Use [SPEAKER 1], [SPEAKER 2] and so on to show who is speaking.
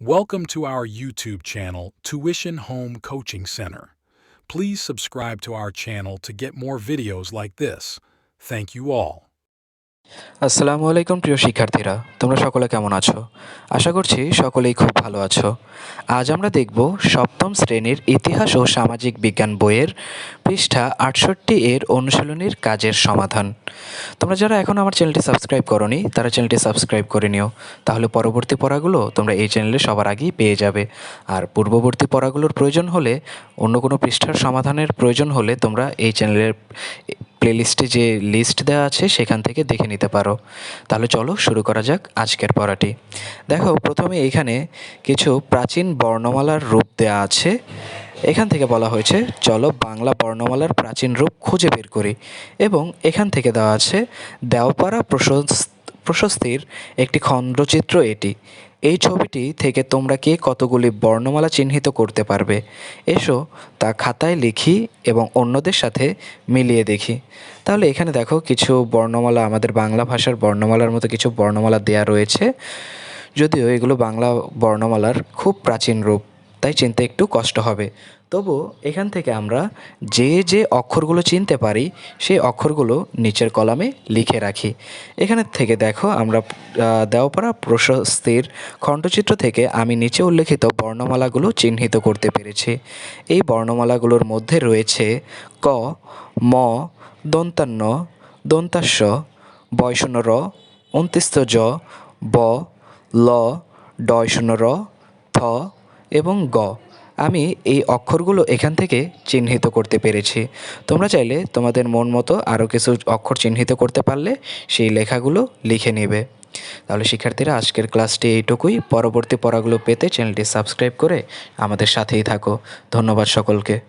[SPEAKER 1] Welcome to our YouTube channel, Tuition Home Coaching Center. Please subscribe to our channel to get more videos like this. Thank you all.
[SPEAKER 2] আসসালামু আলাইকুম, প্রিয় শিক্ষার্থীরা। তোমরা সকলে কেমন আছো? আশা করছি সকলেই খুব ভালো আছো। আজ আমরা দেখব সপ্তম শ্রেণির ইতিহাস ও সামাজিক বিজ্ঞান বইয়ের পৃষ্ঠা আটষট্টি এর অনুশীলনীর কাজের সমাধান। তোমরা যারা এখন আমার চ্যানেলটি সাবস্ক্রাইব করনি, তারা চ্যানেলটি সাবস্ক্রাইব করে নিও। তাহলে পরবর্তী পড়াগুলো তোমরা এই চ্যানেলে সবার আগেই পেয়ে যাবে। আর পূর্ববর্তী পড়াগুলোর প্রয়োজন হলে, অন্য কোনো পৃষ্ঠার সমাধানের প্রয়োজন হলে তোমরা এই চ্যানেলের প্লেলিস্টে যে লিস্ট দেওয়া আছে, সেখান থেকে দেখে নিতে পারো। তাহলে চলো শুরু করা যাক আজকের পড়াটি। দেখো, প্রথমে এখানে কিছু প্রাচীন বর্ণমালার রূপ দেওয়া আছে। এখান থেকে বলা হয়েছে, চলো বাংলা বর্ণমালার প্রাচীন রূপ খুঁজে বের করি। এবং এখান থেকে দেওয়া আছে, দেওপাড়া প্রশস্ত প্রশস্তির একটি খণ্ডচিত্র এটি। এই ছবিটি থেকে তোমরা কে কতগুলি বর্ণমালা চিহ্নিত করতে পারবে? এসো তা খাতায় লিখি এবং অন্যদের সাথে মিলিয়ে দেখি। তাহলে এখানে দেখো কিছু বর্ণমালা, আমাদের বাংলা ভাষার বর্ণমালার মতো কিছু বর্ণমালা দেয়া রয়েছে। যদিও এগুলো বাংলা বর্ণমালার খুব প্রাচীন রূপ। তাই চিনতে একটু কষ্ট হবে। তবু এখান থেকে আমরা যে যে অক্ষরগুলো চিনতে পারি, সেই অক্ষরগুলো নিচের কলামে লিখে রাখি। এখানে থেকে দেখো, আমরা দেওপাড়া প্রশস্তির খণ্ডচিত্র থেকে আমি নিচে উল্লেখিত বর্ণমালাগুলো চিহ্নিত করতে পেরেছি। এই বর্ণমালাগুলোর মধ্যে রয়েছে ক, ম, দন্তান্ন দন্তাস্য বয়শূন্য র অন্তিস্ত জ, ব, ল ডয় শূন্য র থ এবং গ। আমি এই অক্ষরগুলো এখান থেকে চিহ্নিত করতে পেরেছি। তোমরা চাইলে তোমাদের মন মতো আরও কিছু অক্ষর চিহ্নিত করতে পারলে সেই লেখাগুলো লিখে নেবে। তাহলে শিক্ষার্থীরা, আজকের ক্লাসটি এইটুকুই। পরবর্তী পড়াগুলো পেতে চ্যানেলটি সাবস্ক্রাইব করে আমাদের সাথেই থাকো। ধন্যবাদ সকলকে।